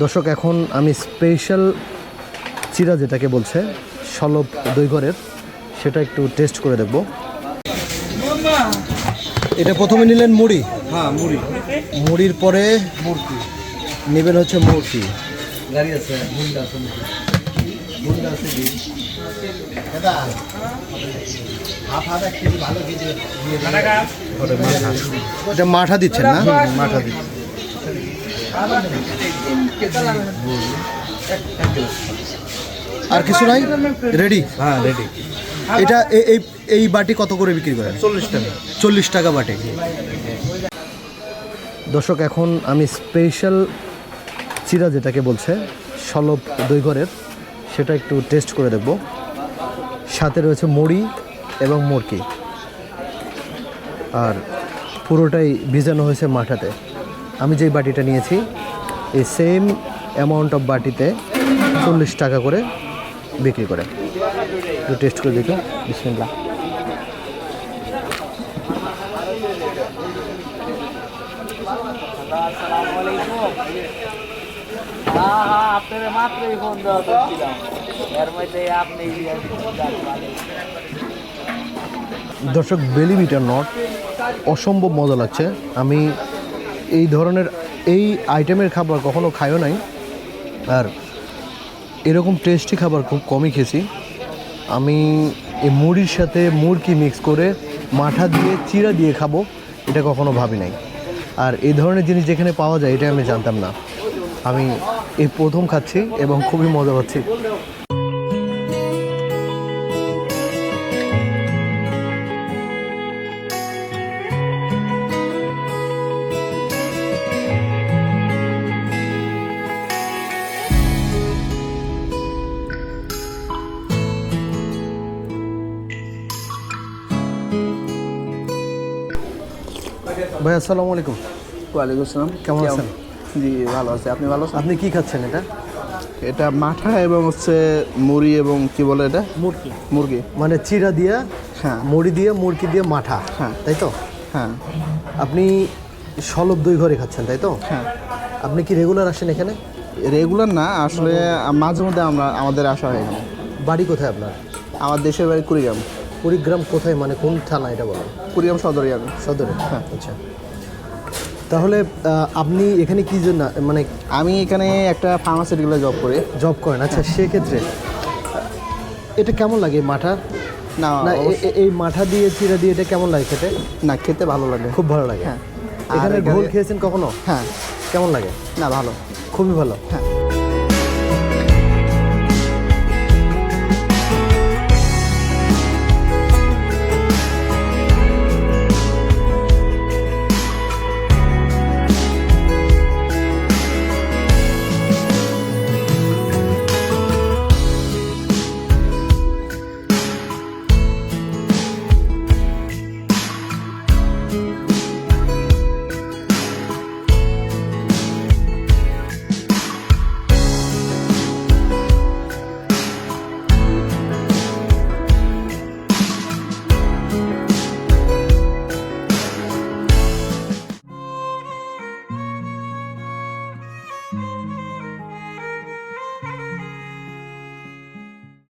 দর্শক এখন আমি স্পেশাল চিরা যেটাকে বলছে সলব দইঘরের সেটা একটু টেস্ট করে দেখব। এটা প্রথমে নিলেন মুড়ি? হ্যাঁ মুড়ি। মুড়ির পরে মূর্তি। নেবেন হচ্ছে গাড়ি আছে কি এটা মাঠা দিচ্ছেন না? মাঠা দিচ্ছেন আর কিছু নাই? রেডি হ্যাঁ রেডি এটা এই এই বাটি কত করে বিক্রি করেন? চল্লিশ টাকা। চল্লিশ টাকা বাটে। দর্শক এখন আমি স্পেশাল চিরা যেটাকে বলছে সলব দইঘরের সেটা একটু টেস্ট করে দেখব। সাথে রয়েছে মুড়ি এবং মুরকি। আর পুরোটাই ভিজানো হয়েছে মাঠাতে। আমি যেই বাটিটা নিয়েছি, এই সেম অ্যামাউন্ট অফ বাটিতে চল্লিশ টাকা করে বিক্রি করে। একটু টেস্ট করে দেখো বিসমিল্লা দর্শক বেলিমিটার নট অসম্ভব মজা লাগছে। আমি এই ধরনের এই আইটেমের খাবার কখনো খায়ও নাই। আর এরকম টেস্টি খাবার খুব কমই খেয়েছি। আমি এই মুড়ির সাথে মুরকি মিক্স করে মাঠা দিয়ে চিরা দিয়ে খাব, এটা কখনো ভাবি নাই। আর এই ধরনের জিনিস যেখানে পাওয়া যায়, এটা আমি জানতাম না। আমি এই প্রথম খাচ্ছি এবং খুবই মজা পাচ্ছি। ভাই আসসালামু আলাইকুম। ওয়ালাইকুম আসসালাম। কেমন আছেন? জি ভালো আছে। আপনি ভালো আছেন? আপনি কি খাচ্ছেন এটা? এটা মাঠা এবং হচ্ছে মুড়ি এবং কি বলে এটা? মুরগি। মুরগি। মানে চিরা দিয়া হ্যাঁ। মুড়ি দিয়ে মুরগি দিয়ে মাঠা। হ্যাঁ। তাই তো? হ্যাঁ। আপনি সলব দই ঘরে খাচ্ছেন তাই তো? হ্যাঁ। আপনি কি রেগুলার আসেন এখানে? রেগুলার না আসলে মাঝে মধ্যে আমরা আমাদের আসা হয় এখানে। বাড়ি কোথায় আপনার? আমার দেশের বাড়ি কুড়িগ্রাম। কুড়িগ্রাম কোথায়? মানে কোন থানা এটা বলেন? কুড়িগ্রাম সদরে আমি। সদরে? হ্যাঁ। আচ্ছা। তাহলে আপনি এখানে কি জন্য মানে আমি এখানে একটা ফার্মাসিউটিক্যালে জব করি। জব করেন। আচ্ছা সেক্ষেত্রে এটা কেমন লাগে মাঠা? না না এই মাঠা দিয়ে চিরা দিয়ে এটা কেমন লাগে খেতে? না খেতে ভালো লাগে। খুব ভালো লাগে? হ্যাঁ। আর এখানে- ঘোল খেয়েছেন কখনো? হ্যাঁ। কেমন লাগে? না ভালো। খুবই ভালো। হ্যাঁ।